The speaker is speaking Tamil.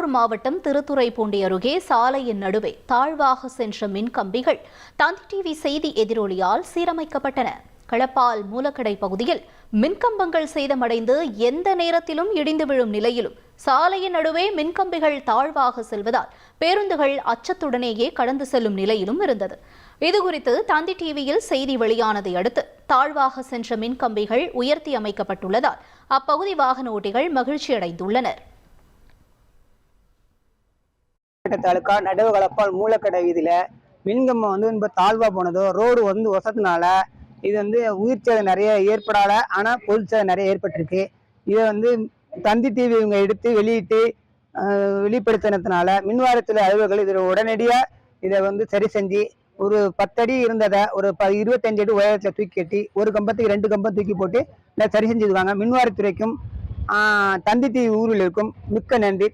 கடலூர் மாவட்டம் திருத்துறைப்பூண்டி அருகே சாலையின் நடுவே தாழ்வாக சென்ற மின்கம்பிகள் தந்தி டிவி செய்தி எதிரொலியால் சீரமைக்கப்பட்டன. களப்பால் மூலக்கடை பகுதியில் மின்கம்பங்கள் சேதமடைந்து எந்த நேரத்திலும் இடிந்து விழும் நிலையிலும் சாலையின் நடுவே மின்கம்பிகள் தாழ்வாக செல்வதால் பேருந்துகள் அச்சத்துடனேயே கடந்து செல்லும் நிலையிலும் இருந்தது. இதுகுறித்து தந்தி டிவியில் செய்தி வெளியானதை அடுத்து தாழ்வாக சென்ற மின்கம்பிகள் உயர்த்தி அமைக்கப்பட்டுள்ளதால் அப்பகுதி வாகன ஓட்டிகள் மகிழ்ச்சியடைந்துள்ளனர். தாலுக்கா நடுவு கலப்பால் மூலக்கடை வீதியில மின்கம்பம் வந்து ரொம்ப தாழ்வா போனதோ ரோடு வந்து ஒசத்தினால இது வந்து உயிர் சேதம் நிறைய ஏற்படாத ஆனா பொருள் சேதம் நிறைய ஏற்பட்டிருக்கு. இதை வந்து தந்தி டிவி இவங்க எடுத்து வெளியிட்டு வெளிப்படுத்தினதுனால மின்வாரத்தில் அலுவலர்கள் இதில் உடனடியாக இதை வந்து சரி செஞ்சு ஒரு பத்தடி இருந்ததை ஒரு ப இருபத்தஞ்சு அடி உயரத்தில் தூக்கி கட்டி ஒரு கம்பத்துக்கு ரெண்டு கம்பம் தூக்கி போட்டு இதை சரி செஞ்சுடுவாங்க மின்வாரத்துறைக்கும் தந்தி டிவி ஊரில் இருக்கும் மிக்க நன்றி.